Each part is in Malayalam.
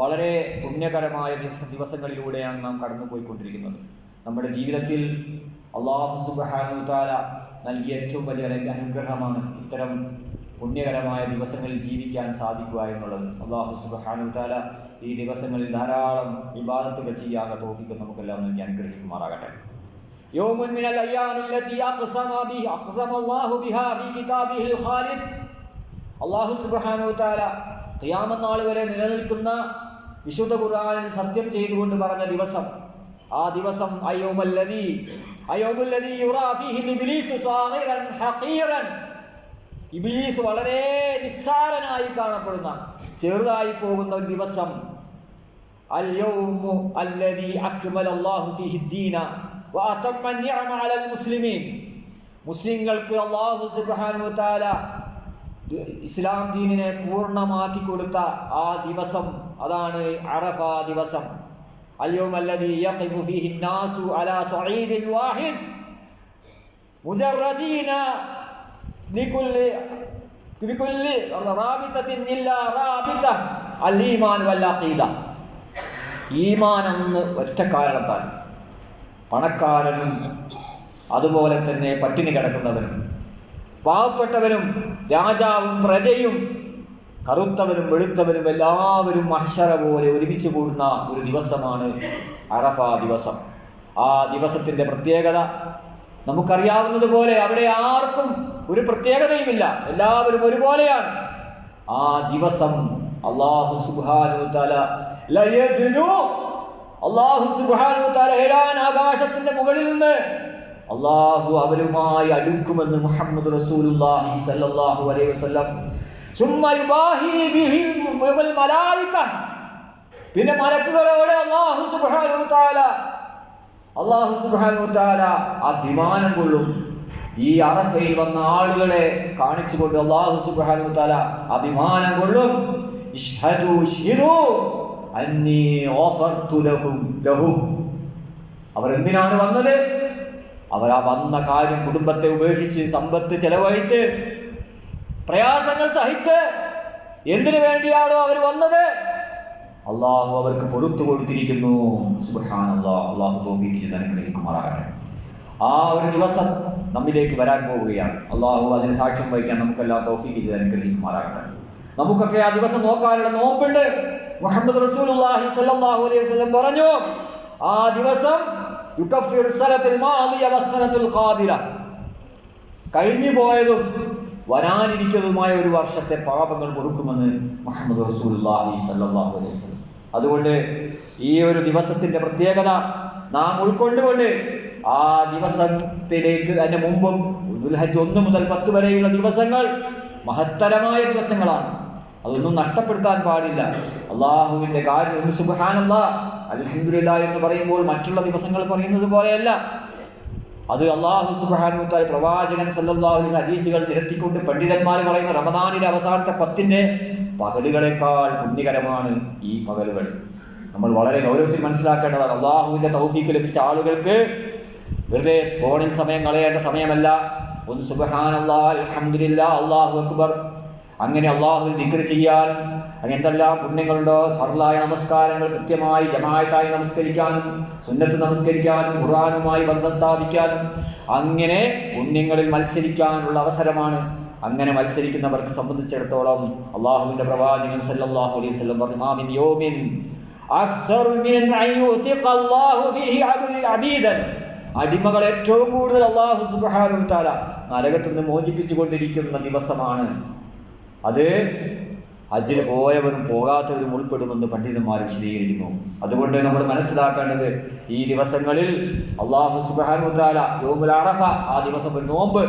വളരെ പുണ്യകരമായ ദിവസ- ദിവസങ്ങളിലൂടെയാണ് നാം കടന്നു പോയിക്കൊണ്ടിരിക്കുന്നത് നമ്മുടെ ജീവിതത്തിൽ അള്ളാഹു സുബ്ഹാനഹു തആല നൽകിയ ഏറ്റവും വലിയ ഒരു അനുഗ്രഹമാണ് ഇത്തരം പുണ്യകരമായ ദിവസങ്ങളിൽ ജീവിക്കാൻ സാധിക്കുക എന്നുള്ളത് അള്ളാഹു സുബ്ഹാനഹു തആല ഈ ദിവസങ്ങളിൽ ധാരാളം വിവാദത്തുകൾ ചെയ്യാനുള്ള തോഫിക്ക് നമുക്കെല്ലാം നൽകി അനുഗ്രഹിക്കുമാറാകട്ടെ يوم من الأيام التي أقسم به أقسم الله بها في كتابه الخالد അള്ളാഹു സുബ്ഹാനഹു തആല ഖിയാമത്ത് നാൾ വരെ നിലനിൽക്കുന്ന വിശുദ്ധ ഖുർആൻ സത്യം ചെയ്തുകൊണ്ട് പറഞ്ഞ ദിവസം ആ ദിവസം അയോമല്ലതി ഫീഹി ഇബ്ലീസു വളരെ നിസ്സാരനായി കാണപ്പെടുന്ന ചെറുതായി പോകുന്ന ഒരു ദിവസം. അൽ യൗമു അല്ലദീ അക്മൽ അല്ലാഹു ഫീഹി ദീന വഅതമ്മ നിഅമ അലൽ മുസ്ലിമീൻ. മുസ്ലിങ്ങൾക്ക് അല്ലാഹു സുബ്ഹാനഹു വതആല ഇസ്ലാം ദീനിനെ പൂർണ്ണമാക്കി കൊടുത്ത ആ ദിവസം അതാണ് അറഫ ദിവസം اليوم الذي يقف فيه الناس على صعيد واحد مجردين لكل بكل رابطة إلا رابطة الإيمان والعقيدة ഈമാൻ എന്ന് ഒറ്റ കാരണത്താൽ പണക്കാരനും അതുപോലെ തന്നെ പട്ടിണി കിടക്കുന്നവനും പാവപ്പെട്ടവരും രാജാവും പ്രജയും കറുത്തവരും വെളുത്തവരും എല്ലാവരും മഹ്ഷറ പോലെ ഒരുമിച്ച് കൂടുന്ന ഒരു ദിവസമാണ് അറഫ ദിവസം. ആ ദിവസത്തിന്റെ പ്രത്യേകത നമുക്കറിയാവുന്നതുപോലെ അവിടെ ആർക്കും ഒരു പ്രത്യേകതയുമില്ല. എല്ലാവരും ഒരുപോലെയാണ്. ആ ദിവസം അള്ളാഹു സുബാനു തല ലയദ്നു. അള്ളാഹു സുബാനു തല ഏഴാൻ ആകാശത്തിന്റെ മുകളിൽ നിന്ന് അള്ളാഹു അവരുമായി അടുക്കുമെന്ന് മുഹമ്മദ് റസൂലുള്ളാഹി സല്ലല്ലാഹു അലൈഹി വസല്ലം. പിന്നെ മലക്കുകളോട് അള്ളാഹു സുബ്ഹാനഹു തആല അള്ളാഹു സുബ്ഹാനഹു തആല അഭിമാനം കൊള്ളും. ഈ അറഫയിൽ വന്ന ആളുകളെ കാണിച്ചുകൊണ്ട് അള്ളാഹു സുബ്ഹാനഹു തആല അഭിമാനം കൊള്ളും. അവർ എന്തിനാണ് വന്നത്? അവർ ആ വന്ന കാര്യം കുടുംബത്തെ ഉപേക്ഷിച്ച് സമ്പത്ത് ചെലവഴിച്ച് പ്രയാസങ്ങൾ സഹിച്ച് എന്തിനു വേണ്ടിയാണോ അവർ വന്നത്? അള്ളാഹു അവർക്ക് പൊറത്തു കൊടുത്തിരിക്കുന്നു. അള്ളാഹ് അനുഗ്രഹിക്കുമാറാകട്ടെ. ആ ഒരു ദിവസം നമ്മിലേക്ക് വരാൻ പോവുകയാണ്. അള്ളാഹു അതിന് സാക്ഷ്യം വഹിക്കാൻ നമുക്കെല്ലാം തോഫീക്ക് ചെയ്ത് അനുഗ്രഹിക്കുമാറാകട്ടെ. നമുക്കൊക്കെ ആ ദിവസം നോക്കാനുള്ള നോമ്പുണ്ട്. മുഹമ്മദ് സ്വല്ലല്ലാഹു അലൈഹി വസല്ലം പറഞ്ഞു ആ ദിവസം കഴിഞ്ഞു പോയതും വരാനിരിക്കുന്നതുമായ ഒരു വർഷത്തെ പാപങ്ങൾ കൊടുക്കുമെന്ന് മുഹമ്മദ് സ്വല്ലല്ലാഹു അലൈഹി വസല്ലം. അതുകൊണ്ട് ഈ ഒരു ദിവസത്തിന്റെ പ്രത്യേകത നാം ഉൾക്കൊണ്ടുകൊണ്ട് ആ ദിവസത്തിലേക്ക് അതിന് മുമ്പും ദുൽഹജ്ജ് ഒന്ന് മുതൽ പത്ത് വരെയുള്ള ദിവസങ്ങൾ മഹത്തരമായ ദിവസങ്ങളാണ്. അതൊന്നും നഷ്ടപ്പെടുത്താൻ പാടില്ല. അള്ളാഹുവിന്റെ കാര്യം ഒന്ന് സുബ്ഹാനല്ലാ അലഹമില്ല എന്ന് പറയുമ്പോൾ മറ്റുള്ള ദിവസങ്ങൾ പറയുന്നത് പോലെയല്ല. അത് അള്ളാഹു സുബ്ഹാനഹു തആല പ്രവാചകൻ വസല്ലം ഹദീസുകൾ നിരത്തിക്കൊണ്ട് പണ്ഡിതന്മാർ പറയുന്ന റമദാനിലെ അവസാനത്തെ പത്തിന്റെ പകലുകളെക്കാൾ പുണ്യകരമാണ് ഈ പകലുകൾ. നമ്മൾ വളരെ ഗൗരവത്തിൽ മനസ്സിലാക്കേണ്ടതാണ്. അള്ളാഹുവിന്റെ തൗഫീക്ക് ലഭിച്ച ആളുകൾക്ക് വെറുതെ ഫോണിൽ സമയം കളയേണ്ട സമയമല്ല. ഒന്ന് സുബഹാൻ അള്ളാഹ് അൽഹംദുലില്ലാ അള്ളാഹു അക്ബർ. അങ്ങനെ അള്ളാഹുവിൽ ദിക്ർ ചെയ്യാനും അങ്ങനെ എന്തെല്ലാം പുണ്യങ്ങളുണ്ടോ? ഫർലായ നമസ്കാരങ്ങൾ കൃത്യമായി ജമായത്തായി നമസ്കരിക്കാനും സുന്നത്ത് നമസ്കരിക്കാനും ഖുർആാനുമായി ബന്ധം സ്ഥാപിക്കാനും അങ്ങനെ പുണ്യങ്ങളിൽ മത്സരിക്കാനുള്ള അവസരമാണ് അങ്ങനെ മത്സരിക്കുന്നവർക്ക് സംബന്ധിച്ചിടത്തോളം അള്ളാഹുവിന്റെ പ്രവാചകൻ സല്ലാഹു അലൈഹി വസല്ലം പറഞ്ഞു അടിമകൾ ഏറ്റവും കൂടുതൽ അള്ളാഹു സുബ്ഹാനഹു തആല നരകത്തിൽ നിന്ന് മോചിപ്പിച്ചു കൊണ്ടിരിക്കുന്ന ദിവസമാണ് അത് ഹജ്ജിന് പോയവരും പോകാത്തവരും ഉൾപ്പെടുമെന്ന് പണ്ഡിതന്മാർ വിശദീകരിക്കുന്നു. അതുകൊണ്ട് നമ്മൾ മനസ്സിലാക്കേണ്ടത് ഈ ദിവസങ്ങളിൽ അള്ളാഹു സുബ്ഹാനഹു തആല യോമുൽ അറഫ ആ ദിവസം ഒരു നോമ്പ്.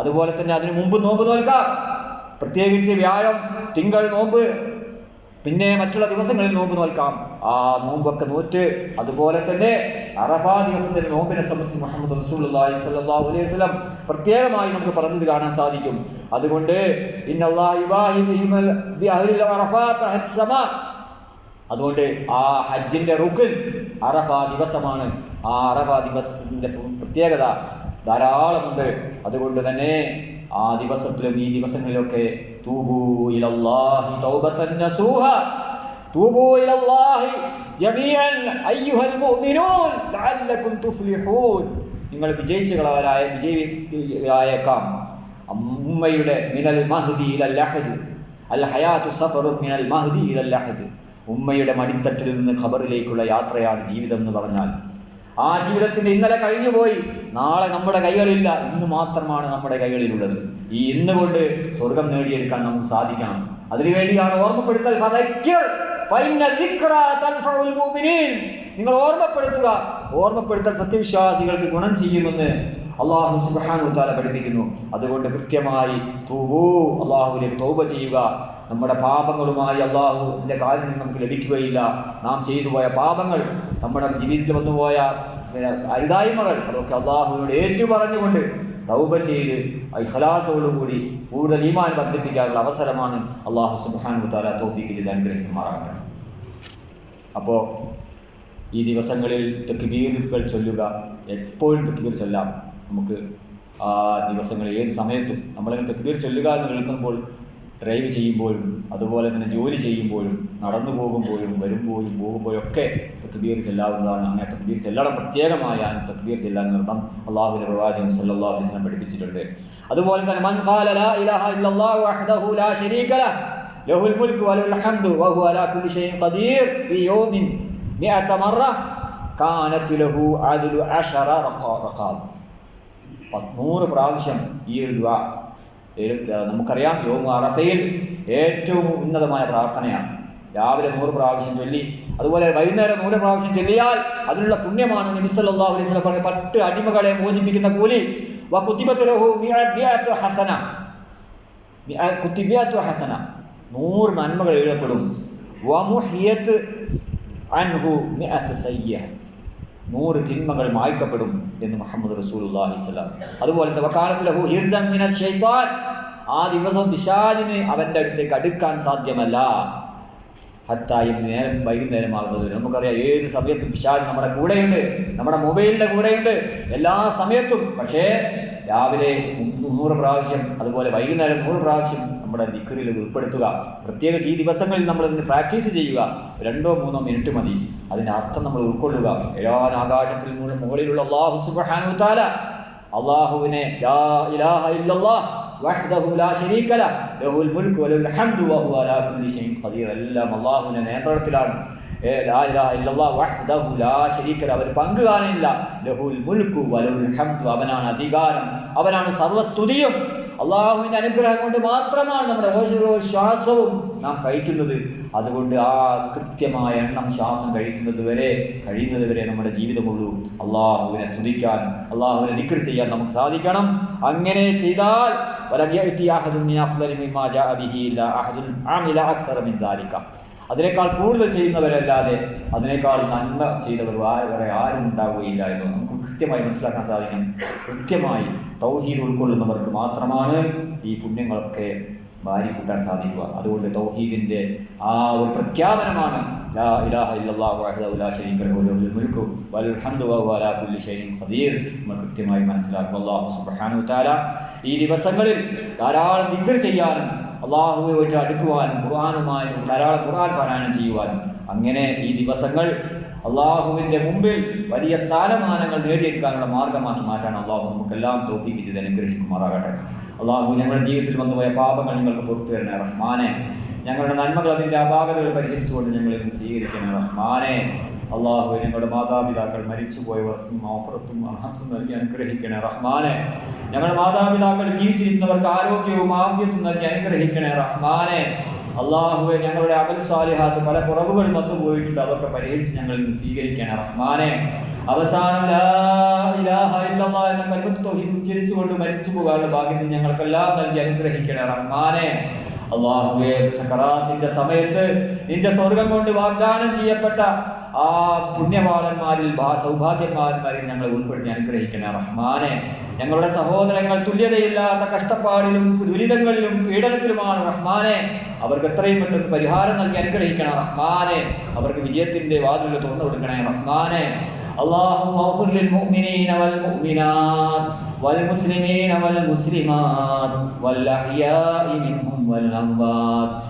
അതുപോലെ തന്നെ അതിനു മുമ്പ് നോമ്പ് നോൽക്കാം പ്രത്യേകിച്ച് വ്യായം തിങ്കൾ നോമ്പ് പിന്നെ മറ്റുള്ള ദിവസങ്ങളിൽ നോമ്പ് നോൽക്കാം. ആ നോമ്പൊക്കെ നോറ്റ് അതുപോലെ തന്നെ അറഫാ ദിവസത്തിൽ നോമ്പിനെ സംബന്ധിച്ച് മുഹമ്മദ് റസൂലുള്ളാഹി സ്വല്ലല്ലാഹു അലൈഹി പ്രത്യേകമായി നമുക്ക് പറഞ്ഞത് കാണാൻ സാധിക്കും. അതുകൊണ്ട് അതുകൊണ്ട് ആ ഹജ്ജിന്റെ റുക്കൻ അറഫ ദിവസമാണ്. ആ അറഫാ ദിവസത്തിന്റെ പ്രത്യേകത ധാരാളമുണ്ട്. അതുകൊണ്ട് തന്നെ ആ ദിവസത്തിലും ഈ ദിവസങ്ങളിലൊക്കെ ജമീഅൻ അയ്യുഹൽ മുഅ്മിനൂൻ തുഫ്ലിഹൂൻ. നിങ്ങൾ വിജയിച്ചുകളവരായ വിജയിക്കാം ഉമ്മയുടെ മിനൽ മഹ്ദി ഇലൽ ലഹദ് അൽ മഹ്ദി ലഹദ് ഉമ്മയുടെ മടിത്തട്ടിൽ നിന്ന് ഖബറിലേക്കുള്ള യാത്രയാണ് ജീവിതം എന്ന് പറഞ്ഞാൽ. ആ ജീവിതത്തിന് ഇന്നലെ കഴിഞ്ഞുപോയി. നാളെ നമ്മുടെ കൈകളില്ല. ഇന്ന് മാത്രമാണ് നമ്മുടെ കൈകളിലുള്ളത്. ഈ ഇന്ന് കൊണ്ട് സ്വർഗം നേടിയെടുക്കാൻ നമുക്ക് സാധിക്കണം. അതിനുവേണ്ടിയാണ് ഓർമ്മപ്പെടുത്തൽ. നിങ്ങൾ ഓർമ്മപ്പെടുത്തുക. ഓർമ്മപ്പെടുത്തൽ സത്യവിശ്വാസികൾക്ക് ഗുണം ചെയ്യുമെന്ന് അള്ളാഹു സുബ്ഹാനഹു താല പഠിപ്പിക്കുന്നു. അതുകൊണ്ട് കൃത്യമായി തൂബൂ. അള്ളാഹുവിലേക്ക് തൗബ ചെയ്യുക. നമ്മുടെ പാപങ്ങളുമായി അള്ളാഹുവിന്റെ കാര്യം നമുക്ക് ലഭിക്കുകയില്ല. നാം ചെയ്തു പോയ പാപങ്ങൾ നമ്മുടെ ജീവിതത്തിൽ വന്നുപോയ അരുതായ്മകൾ അതൊക്കെ അള്ളാഹുവിനോട് ഏറ്റു പറഞ്ഞുകൊണ്ട് തൗബ ചെയ്ത് ഇഖലാസോടുകൂടി കൂടുതൽ ഈമാൻ വർദ്ധിപ്പിക്കാനുള്ള അവസരമാണ് അള്ളാഹു സുബാൻ മുത്താല തോഫിക്ക് ചെയ്ത് അനുഗ്രഹിക്കുമാറാകട്ടെ. അപ്പോൾ ഈ ദിവസങ്ങളിൽ തെക്കുബീരുകൾ ചൊല്ലുക എപ്പോഴും തെക്കുബീർ ചൊല്ലാം. നമുക്ക് ആ ദിവസങ്ങളിൽ ഏത് സമയത്തും നമ്മളിങ്ങനെ തെക്കുബീർ ചൊല്ലുക എന്ന് കേൾക്കുമ്പോൾ ഡ്രൈവ് ചെയ്യുമ്പോഴും അതുപോലെ തന്നെ ജോലി ചെയ്യുമ്പോഴും നടന്നു പോകുമ്പോഴും വരുമ്പോഴും പോകുമ്പോഴും ഒക്കെ തക്ബീർ ചെല്ലാവുന്നതാണ്. അങ്ങനെ തക്ബീർ ചെല്ലണം. പ്രത്യേകമായ തക്ബീർ ചെല്ലാൻ നിർബന്ധം അള്ളാഹുവിന്റെ പ്രവാചകൻ സല്ലല്ലാഹു അലൈഹി വസല്ലം പഠിപ്പിച്ചിട്ടുണ്ട്. അതുപോലെ തന്നെ മൻ ഖാല ലാ ഇലാഹ ഇല്ലല്ലാഹു വഹ്ദഹു ലാ ശരീക ലഹ് ലഹുൽ മുൽക്കു വലഹുൽ ഹംദു വഹുവ അലാ കുല്ലി ഷൈഇൻ ഖദീർ ഫീ യൗമിൻ മിഅത മറ കാനത് ലഹു അദ്ലു അശറ റഖാബ്. നൂറ് പ്രാവശ്യം ഈ ഒരു നമുക്കറിയാം യോമ അറഫയിൽ ഏറ്റവും ഉന്നതമായ പ്രാർത്ഥനയാണ്. രാവിലെ നൂറ് പ്രാവശ്യം ചൊല്ലി അതുപോലെ വൈകുന്നേരം നൂറ് പ്രാവശ്യം ചൊല്ലിയാൽ അതിനുള്ള പുണ്യമാണ് നബി സല്ലല്ലാഹു അലൈഹി വസല്ലം പറഞ്ഞ പത്ത് അടിമകളെ മോചിപ്പിക്കുന്ന കൂലി. ഹസന. ഹസന. നൂറ് നന്മകൾ എഴുതപ്പെടും. അൻഹു സയ്യ. നൂറ് തിന്മകൾ മായ്ക്കപ്പെടും എന്ന് മുഹമ്മദ് സ്വല്ലം അതുപോലെ തന്നെ ആ ദിവസം പിശാജിന് അവന്റെ അടുത്തേക്ക് അടുക്കാൻ സാധ്യമല്ല. ഹത്തായി നേരം വൈകുന്നേരമാകുന്നത്. നമുക്കറിയാം ഏത് സമയത്തും പിശാച് നമ്മുടെ കൂടെയുണ്ട് നമ്മുടെ മൊബൈലിന്റെ കൂടെയുണ്ട് എല്ലാ സമയത്തും. പക്ഷേ രാവിലെ നൂറ് പ്രാവശ്യം അതുപോലെ വൈകുന്നേരം നൂറ് പ്രാവശ്യം നമ്മുടെ ദിക്കറിൽ ഉൾപ്പെടുത്തുക. പ്രത്യേകിച്ച് ഈ ദിവസങ്ങളിൽ നമ്മൾ ഇതിന് പ്രാക്ടീസ് ചെയ്യുക. രണ്ടോ മൂന്നോ മിനിറ്റ് മതി. അതിന്റെ അർത്ഥം നമ്മൾ ഉൾക്കൊള്ളുക. ഏഴാൻ ആകാശത്തിൽ മുഴുവൻ മുകളിലുള്ള അള്ളാഹു സുബ്ഹാനഹു താല അള്ളാഹുവിനെ എല്ലാം അള്ളാഹുവിന്റെ നിയന്ത്രണത്തിലാണ്. ഏ, ലാ ഇലാഹ ഇല്ലല്ലാഹ് വഹ്ദഹു ലാ ശരീക ലഹ് അവന് പങ്ക് കാണില്ല ലഹുൽ മുൽക്കു വലഹുൽ ഹംദു അവനാണ് അധികാരം അവനാണ് സർവസ്തുതിയും അള്ളാഹുവിന്റെ അനുഗ്രഹം കൊണ്ട് മാത്രമാണ് നമ്മുടെ ഓരോ ശ്വാസവും നാം കഴിക്കുന്നത് അതുകൊണ്ട് ആ കൃത്യമായ എണ്ണം ശ്വാസം കഴിക്കുന്നത് വരെ കഴിയുന്നത് വരെ നമ്മുടെ ജീവിതമുള്ളൂ അള്ളാഹുവിനെ സ്തുതിക്കാൻ അള്ളാഹുവിനെ ദിക്ർ ചെയ്യാൻ നമുക്ക് സാധിക്കണം അങ്ങനെ ചെയ്താൽ ولم يأتي أحد من أفضل مما جاء به إلا أحد عمل أكثر من ذلك അതിനേക്കാൾ കൂടുതൽ ചെയ്യുന്നവരല്ലാതെ അതിനേക്കാൾ നന്മ ചെയ്തവർ വേറെ ആരും ഉണ്ടാവുകയില്ല എന്ന് നമുക്ക് കൃത്യമായി മനസ്സിലാക്കാൻ സാധിക്കും. കൃത്യമായി തൗഹീദ് ഉൾക്കൊള്ളുന്നവർക്ക് മാത്രമാണ് ഈ പുണ്യങ്ങളൊക്കെ വാരി കൂട്ടാൻ സാധിക്കുക. അതുകൊണ്ട് തൗഹീദിന്റെ ആ ഒരു പ്രഖ്യാപനമാണ് ലാ ഇലാഹ ഇല്ലല്ലാഹു ലാ ലഹു ഹംദു അലാ ഖദീർ കൃത്യമായി മനസ്സിലാക്കുക അല്ലാഹു സുബ്ഹാനഹു ഈ ദിവസങ്ങളിൽ ധാരാളം ദിക്ർ ചെയ്യാനും അള്ളാഹുവുമായിട്ട് അടുക്കുവാനും ഖുർആാനുമായും ധാരാളം ഖുർആൻ പാരായണം ചെയ്യുവാനും. അങ്ങനെ ഈ ദിവസങ്ങൾ അള്ളാഹുവിന്റെ മുമ്പിൽ വലിയ സ്ഥാനമാനങ്ങൾ നേടിയെടുക്കാനുള്ള മാർഗമാക്കി മാറ്റാൻ അള്ളാഹു നമുക്കെല്ലാം തോഫീക്ക് അനുഗ്രഹിക്കുമാറാകട്ടെ. അള്ളാഹു ഞങ്ങളുടെ ജീവിതത്തിൽ വന്നുപോയ പാപങ്ങൾ നിങ്ങൾക്ക് പുറത്തു തരണേ റഹ്മാനെ. ഞങ്ങളുടെ നന്മകൾ അതിന്റെ അപാകതകൾ പരിഹരിച്ചുകൊണ്ട് ഞങ്ങളിന്ന് സ്വീകരിക്കണേ റഹ്മാനെ. അള്ളാഹു ഞങ്ങളുടെ മാതാപിതാക്കൾ മരിച്ചുപോയവർക്കും ഓഫറത്തും അർഹത്തും നൽകി അനുഗ്രഹിക്കണേ. റഹ്മാനെ ഞങ്ങളുടെ മാതാപിതാക്കൾ ജീവിച്ചിരിക്കുന്നവർക്ക് ആരോഗ്യവും ആദ്യത്തും നൽകി അനുഗ്രഹിക്കണേ. റഹ്മാനെ അള്ളാഹുവെ ഞങ്ങളുടെ അമൽ സാലിഹാത്ത് പല കുറവുകൾ വന്നു പോയിട്ടുണ്ട്. അതൊക്കെ പരിഹരിച്ച് ഞങ്ങൾ ഇന്ന് സ്വീകരിക്കണേ. റഹ്മാനെ അവസാനം എന്ന തൗഹീദ് ഉച്ചരിച്ചുകൊണ്ട് മരിച്ചു പോകാനുള്ള ഭാഗ്യം ഞങ്ങൾക്കെല്ലാം നൽകി അനുഗ്രഹിക്കണേ. റഹ്മാനെ അള്ളാഹുവെ സക്കറാത്തിന്റെ സമയത്ത് നിന്റെ സ്വർഗം കൊണ്ട് വാഗ്ദാനം ചെയ്യപ്പെട്ട ആ പുണ്യവാളന്മാരിൽ ഭാ- സൗഭാഗ്യന്മാന്മാരിൽ ഞങ്ങളെ ഉൾപ്പെടുത്തി അനുഗ്രഹിക്കണേ റഹ്മാനെ ഞങ്ങളുടെ സഹോദരങ്ങൾ തുല്യതയില്ലാത്ത കഷ്ടപ്പാടിലും ദുരിതങ്ങളിലും പീഡനത്തിലുമാണ് റഹ്മാനെ അവർക്ക് എത്രയും പെട്ടെന്ന് പരിഹാരം നൽകി അനുഗ്രഹിക്കണം റഹ്മാനെ അവർക്ക് വിജയത്തിന്റെ വാതിലുകൾ തുറന്നു കൊടുക്കണേ റഹ്മാനെ اللهم اغفر للمؤمنين والمؤمنات والمسلمين والمسلمات والأحياء منهم والأموات